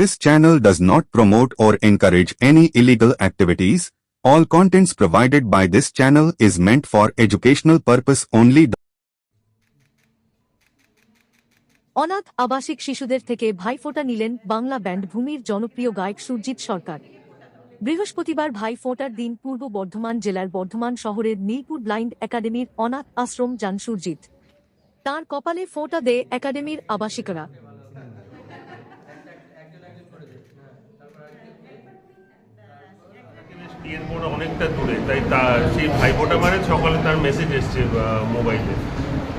This channel does not promote or encourage any illegal activities. All contents provided by this channel is meant for educational purpose only. অনাথ আবাসিক শিশুদের থেকে ভাইফোঁটা নিলেন Bangla band ভূমির জনপ্রিয় গায়ক সুরজিৎ সরকার বৃহস্পতিবার ভাইফোঁটার দিন পূর্ব বর্ধমান জেলার বর্ধমান শহরের নীলপুর ব্লাইন্ড একাডেমির অনাথ আশ্রম যান সুরজিৎ তার কপালে ফোঁটা দেয় একাডেমির আবাসিকরা বিয়ের পর অনেকটা দূরে, তাই তা, সেই ভাইপোটা মানে সকালে তার মেসেজ এসছে মোবাইলে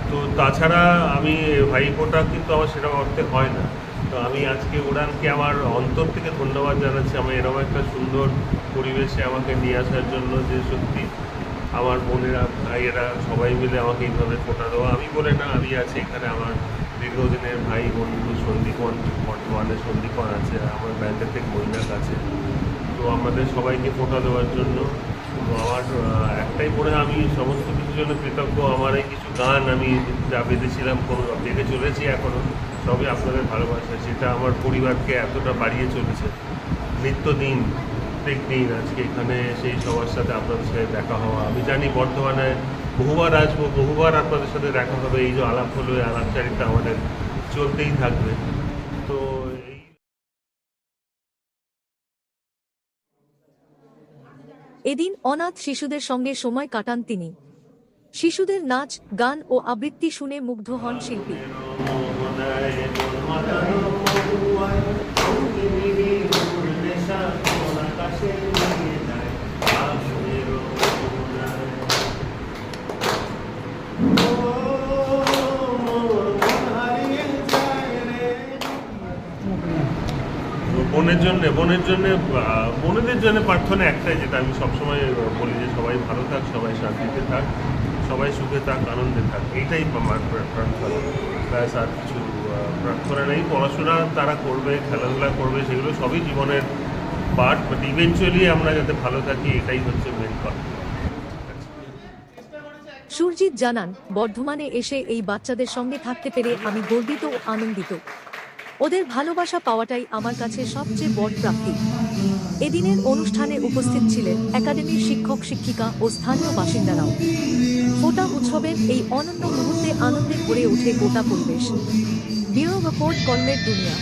তো তাছাড়া আমি ভাইপোটা কিন্তু আমার সেরকম অর্থে হয় না। তো আমি আজকে উড়ানকে আমার অন্তর থেকে ধন্যবাদ জানাচ্ছি। আমি এরকম একটা সুন্দর পরিবেশে আমাকে নিয়ে আসার জন্য যে সত্যি আমার বোনেরা, ভাইয়েরা সবাই মিলে আমাকে এইভাবে ফোটা দেওয়া। আমি বলে না, আমি আছি এখানে আমার দীর্ঘদিনের ভাই, বন্ধু, সন্দীপন, বর্তমানে সন্দীপন আছে, আমার ব্যাংকের থেকে মৈনাক আছে। তো আমাদের সবাইকে ফোটা দেওয়ার জন্য। তো আমার একটাই পড়ে আমি সমস্ত কিছুর জন্য কৃতজ্ঞ। আমার এই কিছু গান আমি যা বেঁধেছিলাম, কোনো বেঁধে চলেছি এখনও সবই আপনাদের ভালোবাসা, সেটা আমার পরিবারকে এতটা বাড়িয়ে চলেছে। নিত্যদিন প্রত্যেক দিন আজকে এখানে সেই সবার সাথে আপনাদের সাথে দেখা হওয়া। আমি জানি বর্তমানে বহুবার আসব, বহুবার আপনাদের সাথে দেখা হবে। এই যে আলাপ হলো আলাপচারিতা আমাদের চলতেই থাকবে। তো এদিন অনাথ শিশুদের সঙ্গে সময় কাটান তিনি। শিশুদের নাচ, গান ও আবৃত্তি শুনে মুগ্ধ হন শিল্পী। বোনের জন্য বোনের জন্য বোনেদের জন্য প্রার্থনা একটাই, যেটা আমি সবসময় বলি যে সবাই ভালো থাক, সবাই শান্তিতে থাক, সবাই সুখে থাক, আনন্দে থাক। এইটাই আমার প্রার্থনা। ব্যাস, আর কিছু প্রার্থনা নেই। পড়াশোনা তারা করবে, খেলাধুলা করবে, সেগুলো সবই জীবনের পার্ট বাট ইভেনচুয়ালি আমরা যাতে ভালো থাকি, এটাই হচ্ছে মেন সুরজিৎ জানান, বর্ধমানে এসে এই বাচ্চাদের সঙ্গে থাকতে পেরে আমি গর্বিত ও আনন্দিত। ওদের ভালোবাসা পাওয়াটাই আমার কাছে সবচেয়ে বড় প্রাপ্তি। এদিনের অনুষ্ঠানে উপস্থিত ছিলেন একাডেমির শিক্ষক, শিক্ষিকা ও স্থানীয় বাসিন্দারাও। ফোটা উৎসবের এই অনন্য মুহূর্তে আনন্দে ভরে ওঠে গোটা পরিবেশ। ব্যুরো কর্মের দুনিয়া।